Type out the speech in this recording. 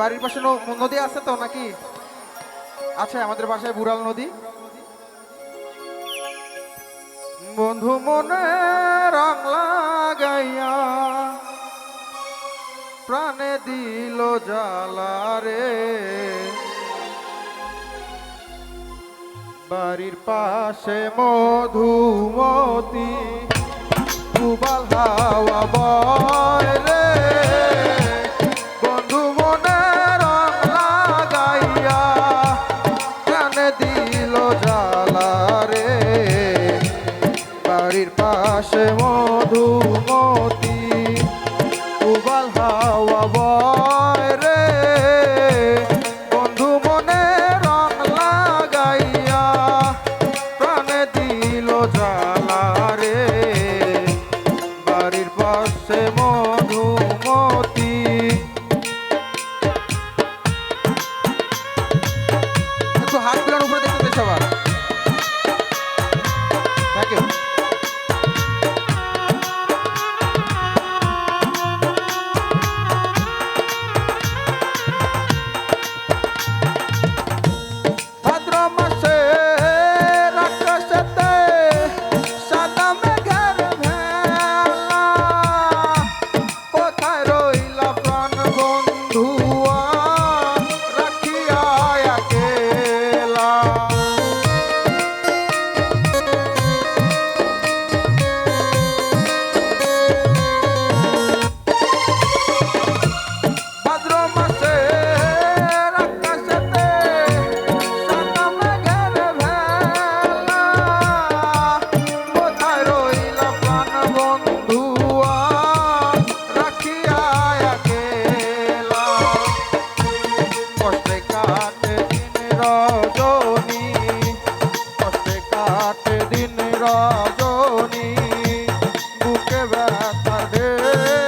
বাড়ির পাশে নদী আছে তো নাকি? আছে আমাদের বাসায় বুড়াল নদী। বন্ধু মনে রং লাগাইয়া প্রাণে দিল জ্বালা রে। বাড়ির পাশে মধুমতি, দুবাল হাওয়া বয় রে। বন্ধু মনে রং লাগাইয়া প্রাণে দিল জ্বালা রে। বাড়ির পাশে রাধে